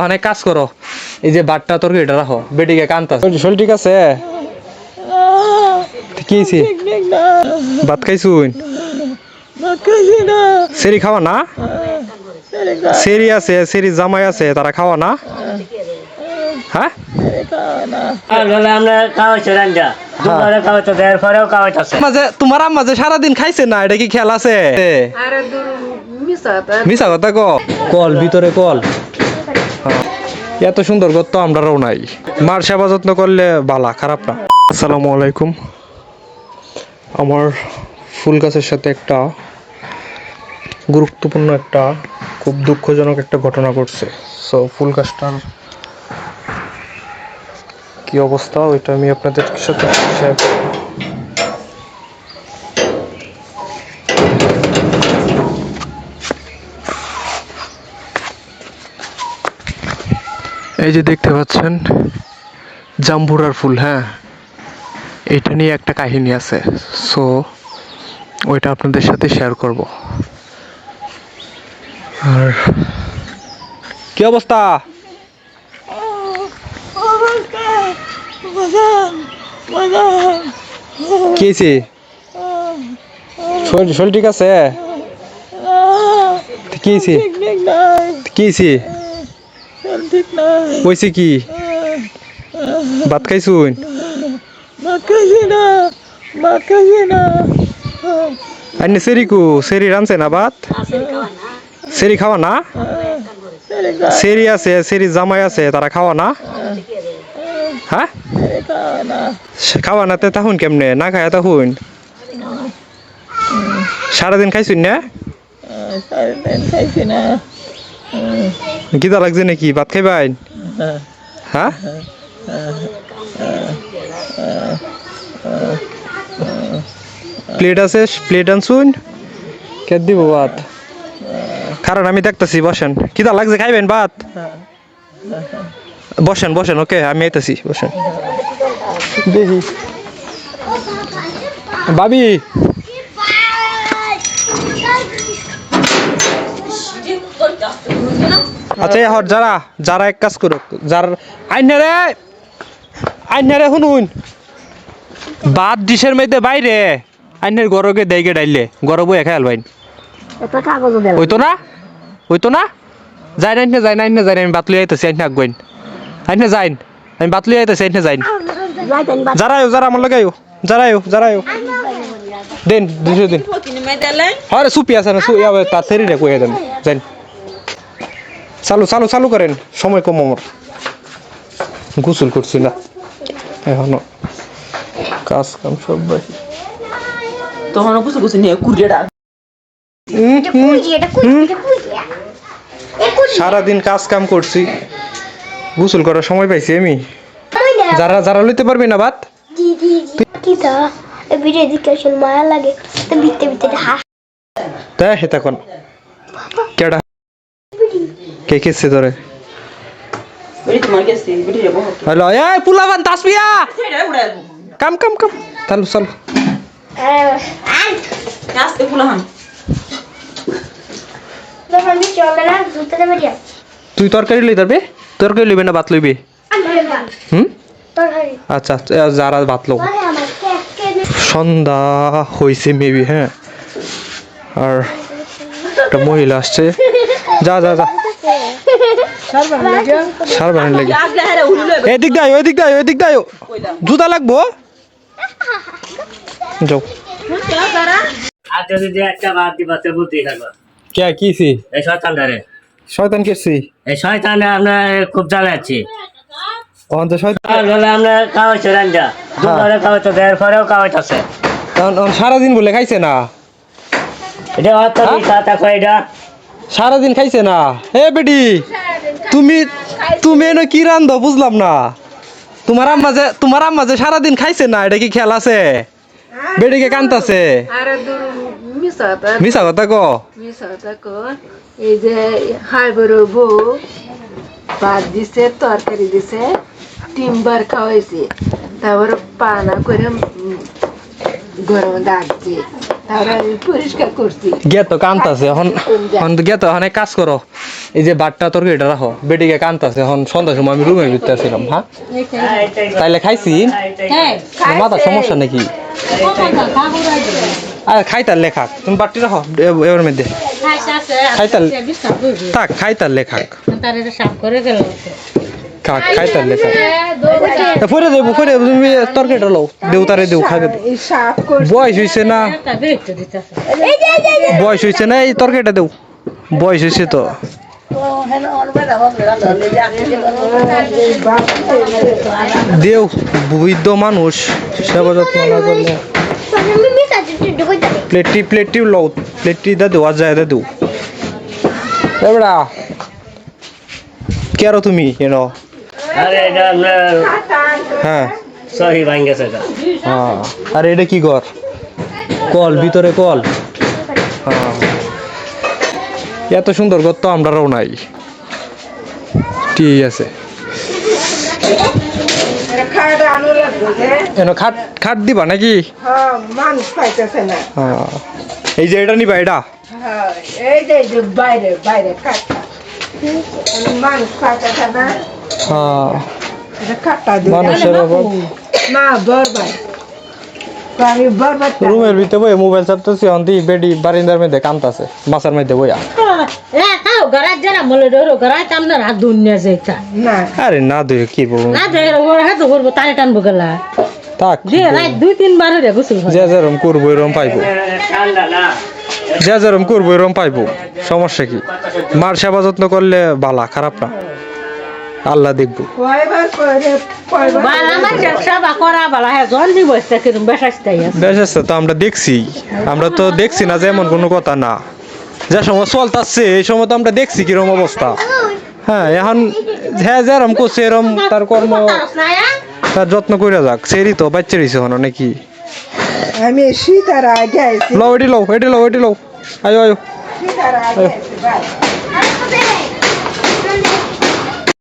ওখানে কাজ করো। এই যে বাটটা তোর এটা রাখো বেটিকে কান্তা। শরীর ঠিক আছে? কি হয়েছে ভাত খাইছুন সেরি খাওয়া না? সেরি আছে সেরি জামাই আছে তারা খাওয়া না? হ্যাঁ? মাঝে তোমার আম্মা যে সারাদিন খাইছে না এটা কি খেয়াল আছে? মিশা কথা। ক কল ভিতরে কল। হ্যাঁ। এত সুন্দর করতো আমরাও নাই। মার সেবা যত্ন করলে বালা, খারাপ না। আসসালামু আলাইকুম। আমার ফুল গাছের সাথে একটা গুরুত্বপূর্ণ একটা, খুব দুঃখজনক একটা ঘটনা ঘটছে। সো ফুল গাছটার কি অবস্থা, ওইটা আমি আপনাদের সাথে এই যে দেখতে পাচ্ছেন জাম্বুরার ফুল হ্যাঁ? এটা নিয়ে একটা কাহিনী আছে। সো ওইটা আপনাদের সাথে শেয়ার করব। আর কি অবস্থা? কি শরীর শরীর ঠিক আছে? কি হয়েছে? কি? ভাত খাইছুন? আইনে সেরি কু সেরি রানছে না ভাত? সেরি খাওয়া না? সেরি আছে সেরি জামাই আছে তারা খাওয়া না? হ্যাঁ? খাওয়া না তে তাহুন কেমনে? না খায় তাহুন সারাদিন খাইছুন না। গিদা লাগছে নাকি? ভাত খাইবাই? হ্যাঁ? প্লেট আছে প্লেট আনছুন। কে দিব ভাত। কারণ আমি দেখতেছি বসেন। কিদা লাগছে খাইবেন ভাত? বসেন বসেন ওকে আমি আইতেছি বসেন। দেখি। ভাবি আচ্ছা হর যারা যারা এক কাজ করুক যার আইনারে আইনারে শুনুন। বাদ ডিশের মধ্যে বাইরে আইনের গরকে দেয়গে ডাইলে গরব বই খেয়াল বাইন। একটা কাগজ দেন হইতো না? হইতো না? যাই না যাই না যাই না আমি বাতলি আইতেছি আইন আগুয়াইন আইনে যাইন আমি বাতলি আইতেছি আইনে যাইন। যারাইও যারা আমার লাগাইও যারাইও যারাইও দেন দুশো দিন। আরে সুপি আছে না সুপি তার শরীরে কয়ে দেন যাইন। চালু চালু চালু করেন। সময় কম আমার। গোসল করছি না। এখনও কাজ কাম সব বাকি। তখন বুঝে বুঝে নিয়ে কুড়িয়েটা সারাদিন কাজ কাম করছি। গোসল করার সময় পাইছি আমি। যারা যারা লইতে পারবি না বাত কিতা ভিডিও দিকে মায়া লাগে। তো ভিতরে ভিতরে হাস। তা হেতা কোন। কেডা কে কেছে ধরে হ্যালো এই পুলাবান তাসবিয়া কাম কাম কাম। চালু। চালু তুই তরকারি লই তারবে তরকারি লইবে না ভাত লইবে? হুম? আচ্ছা আচ্ছা, যারা ভাত লো আমার কেকে সন্ধ্যা হয়েছে মেবি হ্যাঁ? আর একটা মহিলা আসছে। যা যা যা। সার লাগে এদিক জুতা লাগবো যাও খুব শয়তান বলে সারাদিন বলে খাইছে না এটা সারাদিন খাইছে না? এ বেটি তুমি তুমি এনে কি রান্ধো বুঝলাম না। তোমার আম্মা যে তোমার আম্মা যে সারাদিন খাইছে না এটা কি খেয়াল আছে? বেটিকে কান্তাছে? আরে দূর মিশাতা মিশা কথা ক এই যে হাই বড় বউ ভাত দিছে তরকারি দিছে তিনবার খাওয়াইছে। তারপর পানা করে গরম ডাকছে কান্তাছে এখন কাজ করো এই যে বাটটা রাখো বেটিকে কান্তাছে এখন সন্ধ্যার সময় আমি রুমের ভিতরে ছিলাম হ্যাঁ? তাইলে খাইছি? মাথা সমস্যা নাকি? আরে খাইতার লেখা তুমি বাটটি রাখো এবার মধ্যে। থাক খাইতার লেখাক। ফরে তুমি দেউ তারে না। না, এই বৃদ্ধ মানুষ, সেবা যত্ন না করলে। প্লেটটি প্লেটটি লও, প্লেটটি দা দেওয়া যায় দেউ এবারা কে তুমি কেন আরে এটা আপনার হ্যাঁ। সহি এটা। হ্যাঁ। আর এটা কি কর কল ভিতরে কল। হ্যাঁ। এত সুন্দর ঘর তো আমরাও নাই। ঠিক আছে। খাট খাট দিবা নাকি? হ্যাঁ। মানুষ পাইতেছে না হ্যাঁ এই যে এটা নিবা এটা? হ্যাঁ এই যে বাইরে বাইরে কাটটা মানুষ না? হ্যাঁ। এটা কাটটা দিই মানুষের অভাব না বরবাদ। রুমের ভিতরে বই মোবাইল চাপতেছি অন্তি বেডি বারিন্দার মধ্যে কামতাছে মাছের মধ্যে বইয়া। আরে না। দুই কি বলব? টানবো গেলা। থাক। যে দুই তিনবার গোসল যে যেরম করব এরম পাইবো। যে যেরম করব এরম পাইবো। সমস্যা কি? মার সেবা যত্ন করলে বালা খারাপ না। আল্লাহ দেখব। বালা হ্যাঁ তো আমরা দেখছি। আমরা তো দেখছি না যে এমন কোনো কথা না। যে সময় চলতাছে এই সময় তো আমরা দেখছি কিরম অবস্থা। হ্যাঁ এখন হ্যাঁ যেরম করছে এরম তার কর্ম তার যত্ন করে যাক। সেরি তো বাচ্চা রয়েছে হনো নাকি। আমি সীতার আগে আইছি। লও এটি লও এটি লও এটি লও। আয়ো আয়ো। সীতার আগে আইছি বাই